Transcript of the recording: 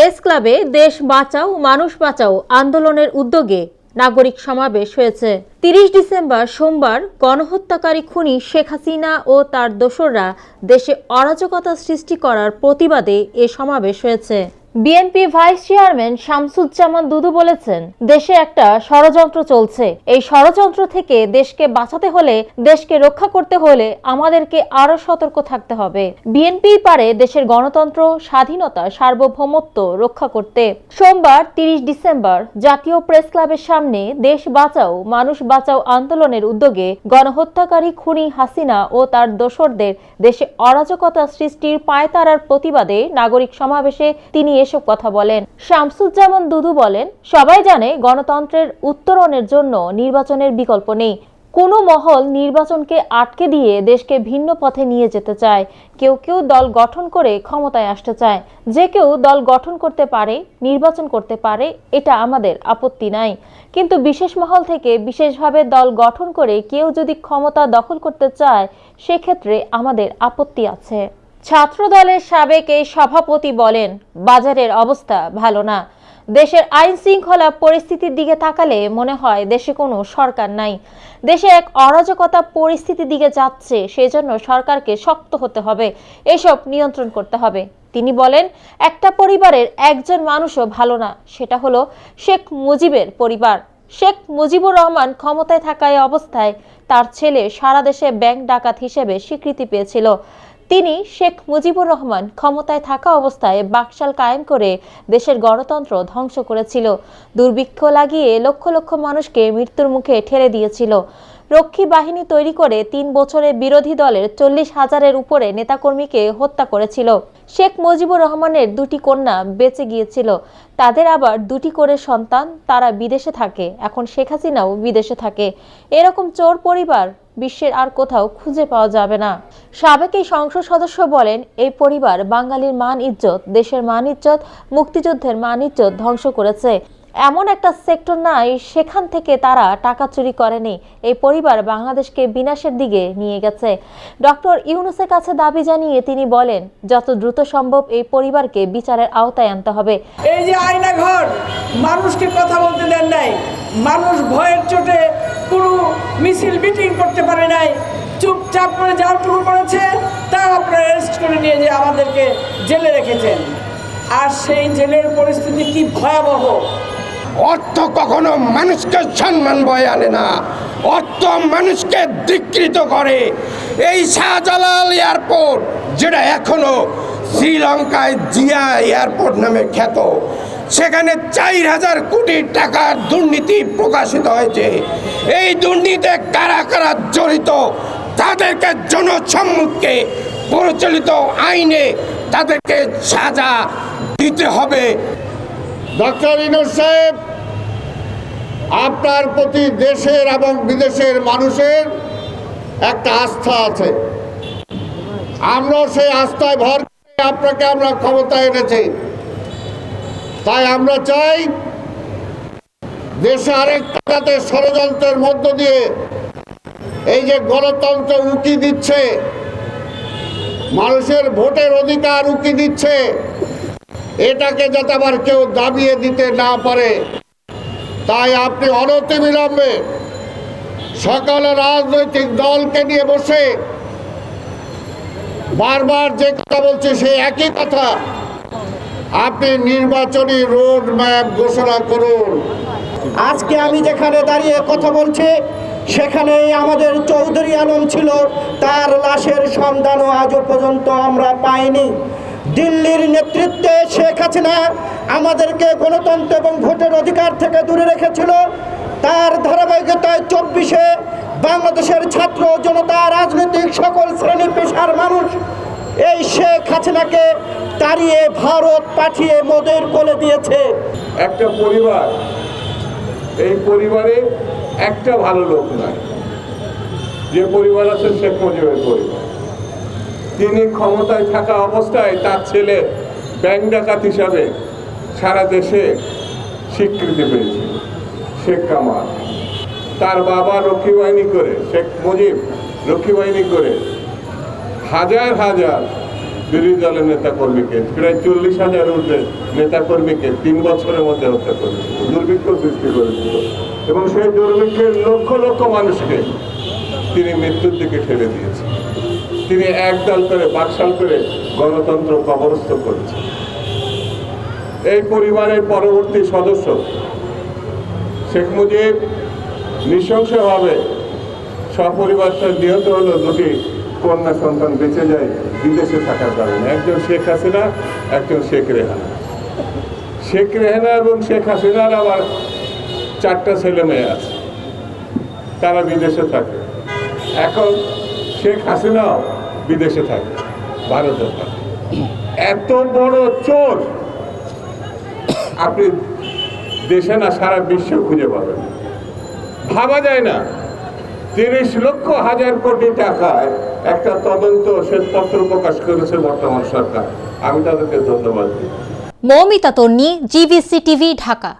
Press ক্লাবে দেশ বাঁচাও, মানুষ বাঁচাও আন্দোলনের উদ্যোগে নাগরিক সমাবেশ হয়েছে। তিরিশ ডিসেম্বর সোমবার গণহত্যাকারী খুনি শেখ হাসিনা ও তার দোসররা দেশে অরাজকতা সৃষ্টি করার প্রতিবাদে এ সমাবেশ হয়েছে। BNP vice chairman Shamsuzzaman Dudu বলেছেন, দেশে একটা ষড়যন্ত্র চলছে। এই ষড়যন্ত্র থেকে দেশকে বাঁচাতে হলে, দেশকে রক্ষা করতে হলে আমাদেরকে আরও সতর্ক থাকতে হবে। বিএনপি পারে দেশের গণতন্ত্র, স্বাধীনতা, সার্বভৌমত্ব রক্ষা করতে। সোমবার তিরিশ ডিসেম্বর জাতীয় প্রেস ক্লাবের সামনে দেশ বাঁচাও, মানুষ বাঁচাও আন্দোলনের উদ্যোগে গণহত্যাকারী খুনি হাসিনা ও তার দোসরদের দেশে অরাজকতা সৃষ্টির পায়তারার প্রতিবাদে নাগরিক সমাবেশে তিনি এসব কথা বলেন। শামসুজ্জামান দুদু বলেন, সবাই জানে গণতন্ত্রের উত্তরণের জন্য নির্বাচনের বিকল্প নেই। কোনো মহল নির্বাচনকে আটকে দিয়ে দেশকে ভিন্ন পথে নিয়ে যেতে চায়। কেউ কেউ দল গঠন করে ক্ষমতায় আসতে চায়। যে কেউ দল গঠন করতে পারে, নির্বাচন করতে পারে, এটা আমাদের আপত্তি নাই। কিন্তু বিশেষ মহল থেকে বিশেষভাবে দল গঠন করে কেউ যদি ক্ষমতা দখল করতে চায়, সেক্ষেত্রে আমাদের আপত্তি আছে। ছাত্র দলের সাবেক এই সভাপতি বলেন, বাজারের অবস্থা ভালো না। দেশের আইন শৃঙ্খলা পরিস্থিতির দিকে তাকালে মনে হয় দেশে কোনো সরকার নাই। দেশে এক অরাজকতা পরিস্থিতির দিকে যাচ্ছে, সেজন্য সরকারকে শক্ত হতে হবে, এসব নিয়ন্ত্রণ করতে হবে। তিনি বলেন, একটা পরিবারের একজন মানুষও ভালো না, সেটা হলো শেখ মুজিবের পরিবার। শেখ মুজিবুর রহমান ক্ষমতায় থাকা অবস্থায় তার ছেলে সারা দেশে ব্যাংক ডাকাত হিসেবে স্বীকৃতি পেয়েছিল। তিনি শেখ মুজিবুর রহমান ক্ষমতায় থাকা অবস্থায় বাকশাল কায়েম করে দেশের গণতন্ত্র ধ্বংস করেছিল। দুর্ভিক্ষ লাগিয়ে লক্ষ লক্ষ মানুষকে মৃত্যুর মুখে ঠেলে দিয়েছিল। রক্ষী বাহিনী তৈরি করে তিন বছরে বিরোধী দলের চল্লিশ হাজারের উপরে নেতাকর্মীকে হত্যা করেছিল। শেখ মুজিবুর রহমানের দুটি কন্যা বেঁচে গিয়েছিল। তাদের আবার দুটি করে সন্তান, তারা বিদেশে থাকে। এখন শেখ হাসিনাও বিদেশে থাকে। এরকম চোর পরিবার বিশ্বের আর কোথাও খুঁজে পাওয়া যাবে না। সাবেক এই সংসদ সদস্য বলেন, এই পরিবার বাঙালির মান ইজ্জত, দেশের মান ইজ্জত, মুক্তিযুদ্ধের মান ইজ্জত ধ্বংস করেছে। এমন একটা সেক্টর নাই, সেখান থেকে তারা টাকা চুরি করেনি। এই পরিবার বাংলাদেশকে বিনাশের দিকে নিয়ে গেছে। ডক্টর ইউনুসের কাছে দাবি জানিয়ে তিনি বলেন, যত দ্রুত সম্ভব এই পরিবারকে বিচারের আওতায় আনতে হবে। এই যে আয়না ঘর মানুষকে কথা বলতে দেন নাই। মানুষ ভয়ের চোটে কোনো মিছিল, মিটিং করতে পারে নাই। চুপচাপ করে যাওয়াটুকু করেছে তা আপনারা অ্যারেস্ট করে নিয়ে যে আমাদেরকে জেলে রেখেছেন। আর সেই জেলের পরিস্থিতি কি ভয়াবহ! অর্থ কখনো মানুষকে সম্মান বয়ে আনে না। অর্থ মানুষকে বিকৃত করে। এই শাহজালাল এয়ারপোর্ট, যেটা এখনও শ্রীলঙ্কায় জিয়া এয়ারপোর্ট নামে খ্যাত, সেখানে চার হাজার কোটি টাকার দুর্নীতি প্রকাশিত হয়েছে। এই দুর্নীতিতে কারা কারা জড়িত, তাদেরকে জনসম্মুখে প্রচলিত আইনে তাদেরকে সাজা দিতে হবে। ডক্টর ইনোজ সাহেব, আপনার প্রতি দেশের এবং বিদেশের মানুষের একটা আস্থা আছে। আমরা সেই আস্থায় ভর আপনাকে আমরা ক্ষমতা এনেছি। তাই আমরা চাই দেশে আরেক টাকাতে ষড়যন্ত্রের মধ্য দিয়ে এই যে গণতন্ত্র উকি দিচ্ছে, মানুষের ভোটের অধিকার উকি দিচ্ছে এটাকে যাতে আবার কেউ দাবিয়ে দিতে না পারে, তাই আপনি অনতিবিলম্বে সকালে রাজনৈতিক দলকে নিয়ে বসে বারবার যে কথা বলছে সেই একই কথা। আপনি নির্বাচনী রোড ম্যাপ ঘোষণা করুন। আজকে আমি যেখানে দাঁড়িয়ে কথা বলছি সেখানে আমাদের চৌধুরী আলম ছিল, তার লাশের সন্ধানও আজও পর্যন্ত আমরা পাইনি। দিল্লির নেতৃত্বে শেখ হাসিনা আমাদেরকে গণতন্ত্র এবং ভোটের অধিকার থেকে দূরে রেখেছিল। তার ধারাবাহিকতায় চব্বিশে বাংলাদেশের ছাত্র জনতা, রাজনৈতিক সকল শ্রেণি পেশার মানুষ এই শেখ হাসিনাকে তাড়িয়ে ভারত পাঠিয়ে মোদের কোলে দিয়েছে। একটা পরিবার, এই পরিবারে একটা ভালো লোক নাই। যে পরিবার আছে শেখ মুজিবের পরিবার। তিনি ক্ষমতায় থাকা অবস্থায় তার ছেলে ব্যাংক ডাকাত হিসাবে সারা দেশে স্বীকৃতি পেয়েছে, শেখ কামাল। তার বাবা রক্ষী বাহিনী করে, শেখ মুজিব রক্ষী বাহিনী করে হাজার হাজার বিরোধী দলের নেতা কর্মীকে প্রায় চল্লিশ হাজার ঊর্ধ্বে নেতা কর্মীকে তিন বছরের মধ্যে হত্যা করেছিল দুর্ভিক্ষ সৃষ্টি করেছিল এবং সেই দুর্ভিক্ষের লক্ষ লক্ষ মানুষকে তিনি মৃত্যুর দিকে ঠেলে দিয়েছেন তিনি একদল করে, বাকশাল করে গণতন্ত্র কবরস্থ করেছেন এই পরিবারের পরবর্তী সদস্য শেখ মুজিব নৃশংসভাবে সপরিবার নিহত হলো দুটি কন্যা সন্তান বেঁচে যায় বিদেশে থাকার কারণে। একজন শেখ হাসিনা, একজন শেখ রেহানা। শেখ রেহানা এবং শেখ হাসিনার আবার চারটা ছেলে মেয়ে আছে। তারা বিদেশে থাকে। এখন শেখ হাসিনাও বিদেশে থাকে, ভারতে থাকে। এত বড় চোর আপনি দেশে না, সারা বিশ্ব খুঁজে পাবেন। ভাবা যায় না, তিরিশ লক্ষ হাজার কোটি টাকায় একটা তদন্ত শ্বেতপত্র প্রকাশ করেছে বর্তমান সরকার। আমি তাদেরকে ধন্যবাদ দিই। Moumita Tonni, GBC TV, Dhaka.